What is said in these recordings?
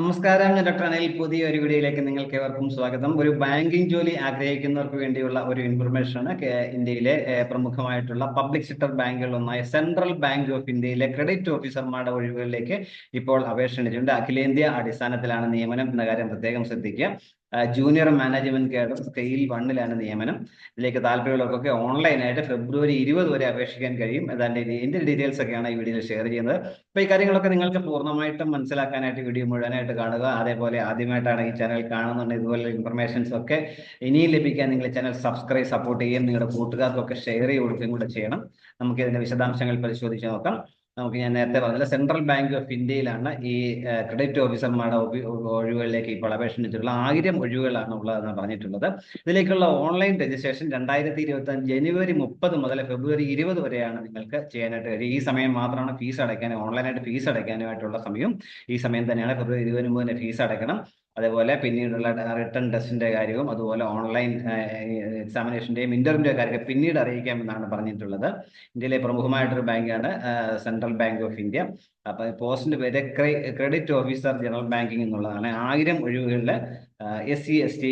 നമസ്കാരം ഞാൻ ഡോക്ടർ അനിൽ. പുതിയ ഒരു വീഡിയോയിലേക്ക് നിങ്ങൾക്ക് ഏവർക്കും സ്വാഗതം. ഒരു ബാങ്കിംഗ് ജോലി ആഗ്രഹിക്കുന്നവർക്ക് വേണ്ടിയുള്ള ഒരു ഇൻഫർമേഷൻ ആണ് ഇന്ത്യയിലെ പ്രമുഖമായിട്ടുള്ള പബ്ലിക് സെക്ടർ ബാങ്കുകളിലൊന്നായ സെൻട്രൽ ബാങ്ക് ഓഫ് ഇന്ത്യയിലെ ക്രെഡിറ്റ് ഓഫീസർമാരുടെ ഒഴിവുകളിലേക്ക് ഇപ്പോൾ അപേക്ഷ ക്ഷണിച്ചിട്ടുണ്ട് അഖിലേന്ത്യാ അടിസ്ഥാനത്തിലാണ് നിയമനം എന്ന കാര്യം പ്രത്യേകം ശ്രദ്ധിക്കുക. ജൂനിയർ മാനേജ്മെന്റ് കേഡർ സ്കെയിൽ വണ്ണിലാണ് നിയമനം. ഇതിലേക്ക് താല്പര്യമുള്ളവർക്കൊക്കെ ഓൺലൈനായിട്ട് ഫെബ്രുവരി ഇരുപത് വരെ അപേക്ഷിക്കാൻ കഴിയും. ഏതാണ്ട് ഇതിന്റെ ഡീറ്റെയിൽസ് ഒക്കെയാണ് ഈ വീഡിയോയിൽ ഷെയർ ചെയ്യുന്നത്. അപ്പൊ ഈ കാര്യങ്ങളൊക്കെ നിങ്ങൾക്ക് പൂർണമായിട്ടും മനസ്സിലാക്കാനായിട്ട് വീഡിയോ മുഴുവനായിട്ട് കാണുക. അതേപോലെ ആദ്യമായിട്ടാണ് ഈ ചാനൽ കാണുന്നുണ്ട്. ഇതുപോലെ ഇൻഫർമേഷൻസ് ഒക്കെ ഇനിയും ലഭിക്കാൻ നിങ്ങൾ ചാനൽ സബ്സ്ക്രൈബ് സപ്പോർട്ട് ചെയ്യുകയും നിങ്ങളുടെ കൂട്ടുകാർക്കൊക്കെ ഷെയർ കൊടുക്കുകയും കൂടെ ചെയ്യണം. നമുക്ക് ഇതിന്റെ വിശദാംശങ്ങൾ പരിശോധിച്ച് നോക്കാം. നമുക്ക് ഞാൻ നേരത്തെ പറഞ്ഞില്ല സെൻട്രൽ ബാങ്ക് ഓഫ് ഇന്ത്യയിലാണ് ഈ ക്രെഡിറ്റ് ഓഫീസർമാരുടെ ഒഴിവുകളിലേക്ക് ഇപ്പോൾ അപേക്ഷിച്ചിട്ടുള്ള ആയിരം ഒഴിവുകളാണ് ഉള്ളതെന്ന് പറഞ്ഞിട്ടുള്ളത്. ഇതിലേക്കുള്ള ഓൺലൈൻ രജിസ്ട്രേഷൻ രണ്ടായിരത്തി ഇരുപത്തി അഞ്ച് ജനുവരി മുപ്പത് മുതൽ ഫെബ്രുവരി ഇരുപത് വരെയാണ് നിങ്ങൾക്ക് ചെയ്യാനായിട്ട് കഴിയും ഈ സമയം മാത്രമാണ് ഫീസ് അടയ്ക്കാനും ഓൺലൈനായിട്ട് ഫീസ് അടയ്ക്കാനുമായിട്ടുള്ള സമയം. ഈ സമയം തന്നെയാണ് ഫെബ്രുവരി ഇരുപതിന് മുമ്പ് തന്നെ ഫീസ് അടയ്ക്കണം. അതേപോലെ പിന്നീടുള്ള റിട്ടേൺ ടെസ്റ്റിന്റെ കാര്യവും അതുപോലെ ഓൺലൈൻ എക്സാമിനേഷന്റെയും ഇന്റർവ്യൂന്റെ കാര്യമൊക്കെ പിന്നീട് അറിയിക്കാമെന്നാണ് പറഞ്ഞിട്ടുള്ളത്. ഇന്ത്യയിലെ പ്രമുഖമായിട്ടൊരു ബാങ്കാണ് സെൻട്രൽ ബാങ്ക് ഓഫ് ഇന്ത്യ അപ്പൊ പോസ്റ്റിന്റെ പേര് ക്രെഡിറ്റ് ഓഫീസർ ജനറൽ ബാങ്കിങ് എന്നുള്ളതാണ്. ആയിരം ഒഴിവുകളിൽ S C S T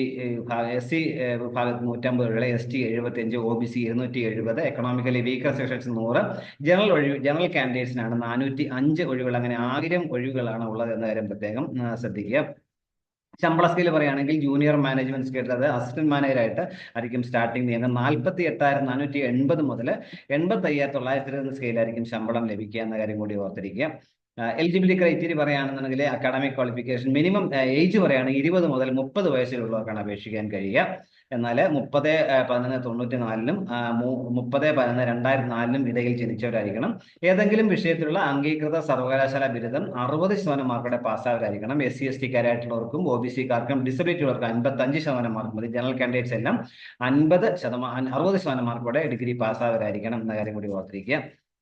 S C വിഭാഗത്തിൽ നൂറ്റമ്പത് ഒഴിവുകൾ എസ് ടി എഴുപത്തി അഞ്ച് ഒ ബി സി ഇരുന്നൂറ്റി എഴുപത് എക്കണോമിക്കലി വീക്കർ സെക്ഷൻസ് നൂറ് ജനറൽ ഒഴിവ് ജനറൽ കാൻഡിഡേറ്റ്സിനാണ് നാനൂറ്റി അഞ്ച് ഒഴിവുകൾ. അങ്ങനെ ആയിരം ഒഴിവുകളാണ് ഉള്ളത് എന്ന കാര്യം പ്രത്യേകം ശ്രദ്ധിക്കുക. ശമ്പള സ്കെയിൽ പറയുകയാണെങ്കിൽ ജൂനിയർ മാനേജ്മെന്റ് സ്കെയിൽ അത് അസിസ്റ്റന്റ് മാനേജറായിട്ട് ആയിരിക്കും സ്റ്റാർട്ടിംഗ് ചെയ്യുന്നത്. നാൽപ്പത്തി എട്ടായിരത്തി നാനൂറ്റി എൺപത് മുതൽ എൺപത്തി അയ്യായിരത്തി തൊള്ളായിരത്തി ഇരുപത് സ്കെയിലായിരിക്കും ശമ്പളം ലഭിക്കുക എന്ന കാര്യം കൂടി ഓർത്തിരിക്കുക. എലിജിബിലിറ്റി ക്രൈറ്റീരിയ പറയുകയാണെന്നുണ്ടെങ്കിൽ അക്കാഡമിക് ക്വാളിഫിക്കേഷൻ മിനിമം ഏജ് പറയുകയാണെങ്കിൽ ഇരുപത് മുതൽ മുപ്പത് വയസ്സിലുള്ളവർക്കാണ് അപേക്ഷിക്കാൻ കഴിയുക. എന്നാൽ മുപ്പത് പതിനൊന്ന് തൊണ്ണൂറ്റി നാലിനും മുപ്പത് പതിനൊന്ന് രണ്ടായിരത്തി നാലിനും ഇടയിൽ ജനിച്ചവരായിരിക്കണം. ഏതെങ്കിലും വിഷയത്തിലുള്ള അംഗീകൃത സർവകലാശാല ബിരുദം അറുപത് ശതമാനം മാർക്കോടെ പാസ്സാവരായിരിക്കണം എസ് സി എസ് ടിക്കാരായിട്ടുള്ളവർക്കും ഒ ബി സിക്കാർക്കും ഡിസബിലിറ്റി ഉള്ളവർക്കും അൻപത്തി അഞ്ച് ശതമാനം മാർക്ക് മതി. ജനറൽ കാൻഡിഡേറ്റ്സ് എല്ലാം അൻപത് ശതമാനം അറുപത് ശതമാനം മാർക്കോടെ ഡിഗ്രി പാസ്സാവരായിരിക്കണം എന്ന കാര്യം കൂടി ഓർത്തിരിക്കുക.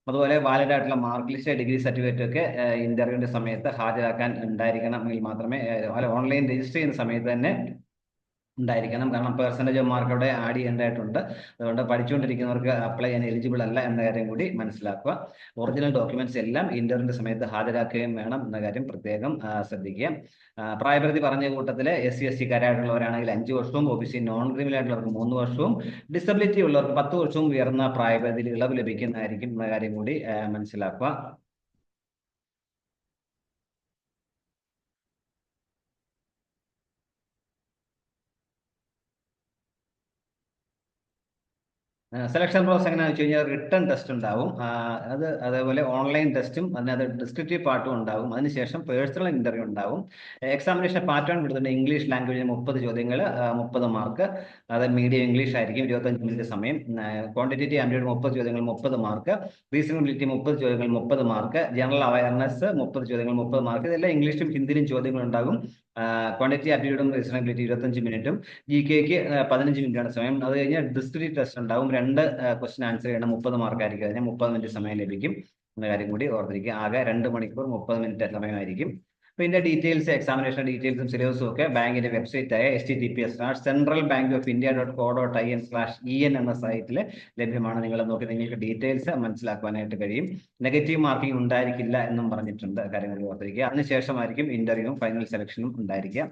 അതുപോലെ വാലിഡ് ആയിട്ടുള്ള മാർക്ക് ലിസ്റ്റ് ഡിഗ്രി സർട്ടിഫിക്കറ്റ് ഒക്കെ ഇന്റർവ്യൂവിന്റെ സമയത്ത് ഹാജരാക്കാൻ ഉണ്ടായിരിക്കണം ഉണ്ടായിരിക്കണമെങ്കിൽ മാത്രമേ ഓൺലൈൻ രജിസ്റ്റർ ചെയ്യുന്ന സമയത്ത് തന്നെ ഉണ്ടായിരിക്കണം. കാരണം പെർസെന്റേജ് മാർക്ക് അവിടെ ആഡ് ചെയ്യേണ്ടതായിട്ടുണ്ട്. അതുകൊണ്ട് പഠിച്ചുകൊണ്ടിരിക്കുന്നവർക്ക് അപ്ലൈ ചെയ്യാൻ എലിജിബിൾ അല്ല എന്ന കാര്യം കൂടി മനസ്സിലാക്കുക. ഒറിജിനൽ ഡോക്യുമെന്റ്സ് എല്ലാം ഇന്റർവ്യൂവിന്റെ സമയത്ത് ഹാജരാക്കുകയും വേണം എന്ന കാര്യം പ്രത്യേകം ശ്രദ്ധിക്കുക. പ്രായപരിധി പറഞ്ഞ കൂട്ടത്തിൽ എസ് സി എസ് ടിക്കാരായിട്ടുള്ളവരാണെങ്കിൽ അഞ്ച് വർഷവും O B C non criminal ആയിട്ടുള്ളവർക്ക് മൂന്ന് വർഷവും ഡിസബിലിറ്റി ഉള്ളവർക്ക് പത്ത് വർഷവും ഉയർന്ന പ്രായപരിധിയിൽ ഇളവ് ലഭിക്കുന്നതായിരിക്കും എന്ന കാര്യം കൂടി മനസ്സിലാക്കുക. സെലക്ഷൻ പ്രോസസ് എങ്ങനെയാണെന്ന് വെച്ച് കഴിഞ്ഞാൽ റിട്ടേൺ ടെസ്റ്റ് ഉണ്ടാവും. അത് അതേപോലെ ഓൺലൈൻ ടെസ്റ്റും അതിനകത്ത് ഡിസ്ക്രിപ്റ്റീവ് പാർട്ടും ഉണ്ടാവും. അതിനുശേഷം പേഴ്സണൽ ഇന്റർവ്യൂ ഉണ്ടാവും. എക്സാമിനേഷൻ പാറ്റേൺ കൊടുത്തിട്ടുണ്ട്. ഇംഗ്ലീഷ് ലാംഗ്വേജ് മുപ്പത് ചോദ്യങ്ങൾ മുപ്പത് മാർക്ക് അത് മീഡിയം ഇംഗ്ലീഷ് ആയിരിക്കും ഇരുപത്തഞ്ച് മിനിറ്റ് സമയം. ക്വാണ്ടിറ്റേറ്റീവ് ആൻഡ്രോയിഡ് മുപ്പത് ചോദ്യങ്ങൾ മുപ്പത് മാർക്ക് റീസണബിലിറ്റി മുപ്പത് ചോദ്യങ്ങൾ മുപ്പത് മാർക്ക് ജനറൽ അവയർനെസ് മുപ്പത് ചോദ്യങ്ങൾ മുപ്പത് മാർക്ക് ഇതെല്ലാം ഇംഗ്ലീഷിലും ഹിന്ദിയിലും ചോദ്യങ്ങൾ ഉണ്ടാകും ക്വാണ്ടിറ്റി ആപ്റ്റിറ്റ്യൂഡും റീസണബിലിറ്റി ഇരുപത്തഞ്ച് മിനിറ്റും ജി കെക്ക് പതിനഞ്ച് മിനിറ്റാണ് സമയം. അത് കഴിഞ്ഞാൽ ഡിസ്ക്രീറ്റ് ടെസ്റ്റ് ഉണ്ടാവും. രണ്ട് ക്വസ്റ്റൻ ആൻസർ ചെയ്യണം മുപ്പത് മാർക്കായിരിക്കും അതിന് മുപ്പത് മിനിറ്റ് സമയം ലഭിക്കും. എന്ന കാര്യം കൂടി ഓർത്തിരിക്കുക. ആകെ രണ്ട് മണിക്കൂർ മുപ്പത് മിനിറ്റ് സമയമായിരിക്കും. ഇതിന്റെ ഡീറ്റെയിൽസ് എക്സാമിനേഷൻ ഡീറ്റെയിൽസും സിലബസും ഒക്കെ ബാങ്കിന്റെ വെബ്സൈറ്റ് ആയ S T T P S central bank of India dot co dot I N slash E N എന്ന സൈറ്റിൽ ലഭ്യമാണ്. നിങ്ങൾ നോക്കി നിങ്ങൾക്ക് ഡീറ്റെയിൽസ് മനസ്സിലാക്കുവാനായിട്ട് കഴിയും. നെഗറ്റീവ് മാർക്കിംഗ് ഉണ്ടായിരിക്കില്ല എന്നും പറഞ്ഞിട്ടുണ്ട് കാര്യങ്ങൾ ഓർത്തിരിക്കുക. അതിനുശേഷമായിരിക്കും ഇന്റർവ്യൂവും ഫൈനൽ സെലക്ഷനും ഉണ്ടായിരിക്കുക.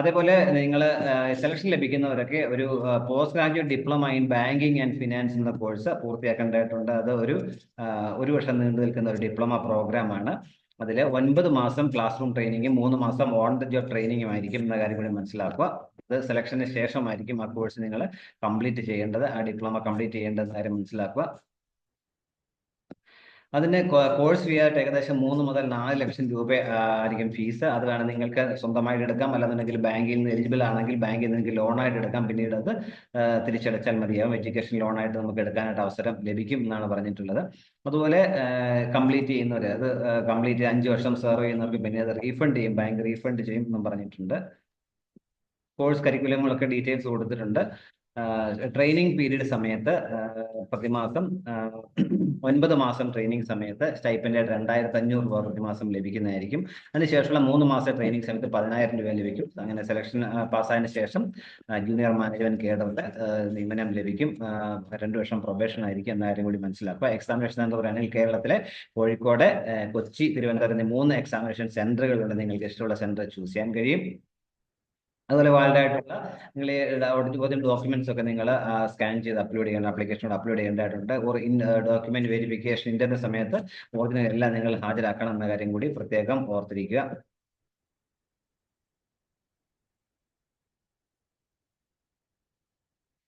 അതേപോലെ നിങ്ങൾ സെലക്ഷൻ ലഭിക്കുന്നവരൊക്കെ ഒരു post graduate diploma in banking and finance എന്ന കോഴ്സ് പൂർത്തിയാക്കേണ്ടതായിട്ടുണ്ട്. അത് ഒരു ഒരു വർഷം നീണ്ടു നിൽക്കുന്ന ഒരു ഡിപ്ലോമ പ്രോഗ്രാം ആണ്. അതിൽ ഒൻപത് മാസം ക്ലാസ് റൂം ട്രെയിനിങ്ങും മൂന്ന് മാസം ഓൺ ദ ജോബ് ട്രെയിനിങ്ങും ആയിരിക്കും എന്ന കാര്യം കൂടി മനസ്സിലാക്കുക. അത് സെലക്ഷന് ശേഷമായിരിക്കും ആ കോഴ്സ് നിങ്ങൾ കംപ്ലീറ്റ് ചെയ്യേണ്ടത് ആ ഡിപ്ലോമ കംപ്ലീറ്റ് ചെയ്യേണ്ടത് കാര്യം മനസ്സിലാക്കുക. അതിന് കോഴ്സ് ഫീ ആയിട്ട് ഏകദേശം മൂന്ന് മുതൽ നാല് ലക്ഷം രൂപ ആയിരിക്കും ഫീസ് അത് വേണം നിങ്ങൾക്ക് സ്വന്തമായിട്ട് എടുക്കാം. അല്ലാന്നുണ്ടെങ്കിൽ ബാങ്കിൽ നിന്ന് എലിജിബിൾ ആണെങ്കിൽ ബാങ്കിൽ നിന്ന് ലോൺ ആയിട്ട് എടുക്കാം. പിന്നീട് അത് തിരിച്ചടച്ചാൽ മതിയാവും. എഡ്യൂക്കേഷൻ ലോണായിട്ട് നമുക്ക് എടുക്കാനായിട്ട് അവസരം ലഭിക്കും എന്നാണ് പറഞ്ഞിട്ടുള്ളത്. അതുപോലെ കംപ്ലീറ്റ് ചെയ്യുന്നവർ അത് കംപ്ലീറ്റ് അഞ്ച് വർഷം സെർവ് ചെയ്യുന്നവർക്ക് പിന്നെ അത് റീഫണ്ട് ചെയ്യും. ബാങ്ക് റീഫണ്ട് ചെയ്യും എന്നും പറഞ്ഞിട്ടുണ്ട്. കോഴ്സ് കരിക്കുലങ്ങളൊക്കെ ഡീറ്റെയിൽസ് കൊടുത്തിട്ടുണ്ട്. ട്രെയിനിങ് പീരീഡ് സമയത്ത് പ്രതിമാസം ഒൻപത് മാസം ട്രെയിനിങ് സമയത്ത് സ്റ്റൈപ്പൻഡ് ആയിട്ട് രണ്ടായിരത്തി അഞ്ഞൂറ് രൂപ പ്രതിമാസം ലഭിക്കുന്നതായിരിക്കും. അതിനുശേഷമുള്ള മൂന്ന് മാസം ട്രെയിനിങ് സമയത്ത് പതിനായിരം രൂപ ലഭിക്കും. അങ്ങനെ സെലക്ഷൻ പാസ്സായതിനു ശേഷം ജൂനിയർ മാനേജ്മെന്റ് കേഡറിൽ നിയമനം ലഭിക്കും. രണ്ട് വർഷം പ്രൊബേഷൻ ആയിരിക്കും എന്നാലും കൂടി മനസ്സിലാക്കുക. എക്സാമിനേഷൻ സെന്റർ പറയുകയാണെങ്കിൽ കേരളത്തിലെ കോഴിക്കോട് കൊച്ചി തിരുവനന്തപുരം മൂന്ന് എക്സാമിനേഷൻ സെന്ററുകളുണ്ട് നിങ്ങൾക്ക് ഇഷ്ടമുള്ള സെന്റർ ചൂസ് ചെയ്യാൻ കഴിയും. അതുപോലെ വാലിഡ് ആയിട്ടുള്ള നിങ്ങൾ ഡോക്യുമെന്റ്സ് ഒക്കെ നിങ്ങൾ സ്കാൻ ചെയ്ത് അപ്ലോഡ് ചെയ്യണം അപ്ലിക്കേഷനോട് അപ്ലോഡ് ചെയ്യേണ്ടതായിട്ടുണ്ട്. ഒരു ഇൻ ഡോക്യുമെന്റ് വെരിഫിക്കേഷൻ ഇന്റർനെ സമയത്ത് ഒറിജിനൽ എല്ലാം നിങ്ങൾ ഹാജരാക്കണം എന്ന കാര്യം കൂടി പ്രത്യേകം ഓർത്തിരിക്കുക.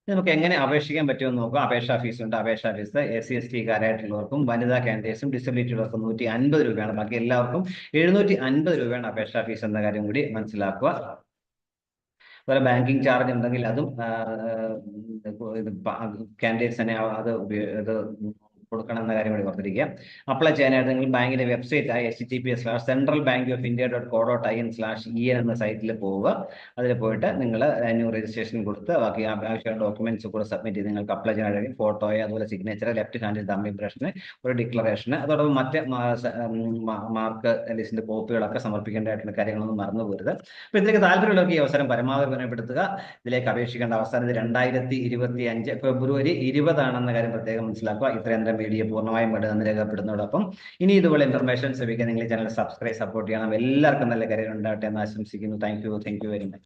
നമുക്ക് എങ്ങനെ അപേക്ഷിക്കാൻ പറ്റുമെന്ന് നോക്കാം. അപേക്ഷാ ഫീസ് ഉണ്ട്. അപേക്ഷാ fees S C S T കാരായിട്ടുള്ളവർക്കും വനിതാ കാൻഡിഡേറ്റ്സും ഡിസബിലിറ്റി ഉള്ളവർക്കും നൂറ്റി അൻപത് രൂപയാണ്. ബാക്കി എല്ലാവർക്കും എഴുന്നൂറ്റി അൻപത് രൂപയാണ് അപേക്ഷാ ഫീസ് എന്ന കാര്യം കൂടി മനസ്സിലാക്കുക. അതുപോലെ ബാങ്കിങ് ചാർജ് ഉണ്ടെങ്കിൽ അതും കാൻഡിഡേറ്റ്സ് തന്നെ അത് അത് കൊടുക്കണം എന്ന കാര്യം കൂടി ഓർത്തിരിക്കുക. അപ്ലൈ ചെയ്യാനായിട്ട് നിങ്ങൾ ബാങ്കിന്റെ വെബ്സൈറ്റ് ആയ H T P S slash central bank of India dot co dot I N slash E N എന്ന സൈറ്റിൽ പോവുക. അതിൽ പോയിട്ട് നിങ്ങൾ ന്യൂ രജിസ്ട്രേഷൻ കൊടുത്ത് ബാക്കി ആവശ്യമായ ഡോക്യുമെന്റ്സ് കൂടെ സബ്മിറ്റ് ചെയ്ത് നിങ്ങൾക്ക് അപ്ലൈ ചെയ്യാൻ കഴിയും. ഫോട്ടോയെ അതുപോലെ സിഗ്നേച്ചർ ലെഫ്റ്റ് ഹാൻഡിൽ തമ്പ് ഇംപ്രഷന് ഒരു ഡിക്ലറേഷന് അതോടൊപ്പം മറ്റ് മാർക്ക് ലിസ്റ്റിന്റെ കോപ്പികളൊക്കെ സമർപ്പിക്കേണ്ടതായിട്ടുള്ള കാര്യങ്ങളൊന്നും മറന്നു പോരുത്. അപ്പൊ ഇതിലേക്ക് താല്പര്യമുള്ളവർക്ക് ഈ അവസരം പരമാവധി പരമപ്പെടുത്തുക ഇതിലേക്ക് അപേക്ഷിക്കേണ്ട അവസാനം രണ്ടായിരത്തി ഇരുപത്തി അഞ്ച് ഫെബ്രുവരി ഇരുപതാണെന്ന കാര്യം പ്രത്യേകം മനസ്സിലാക്കുക. ഇത്രയും വീഡിയോ പൂർണമായും വേണ്ടതെന്ന് രേഖപ്പെടുന്നതോടൊപ്പം ഇനി ഇതുപോലെ ഇൻഫർമേഷൻ ലഭിക്കാൻ നിങ്ങൾ ചാനൽ സബ്സ്ക്രൈബ് സപ്പോർട്ട് ചെയ്യണം. എല്ലാവർക്കും നല്ല കരിയർ ഉണ്ടാവട്ടെ എന്ന് ആശംസിക്കുന്നു. Thank you thank you very much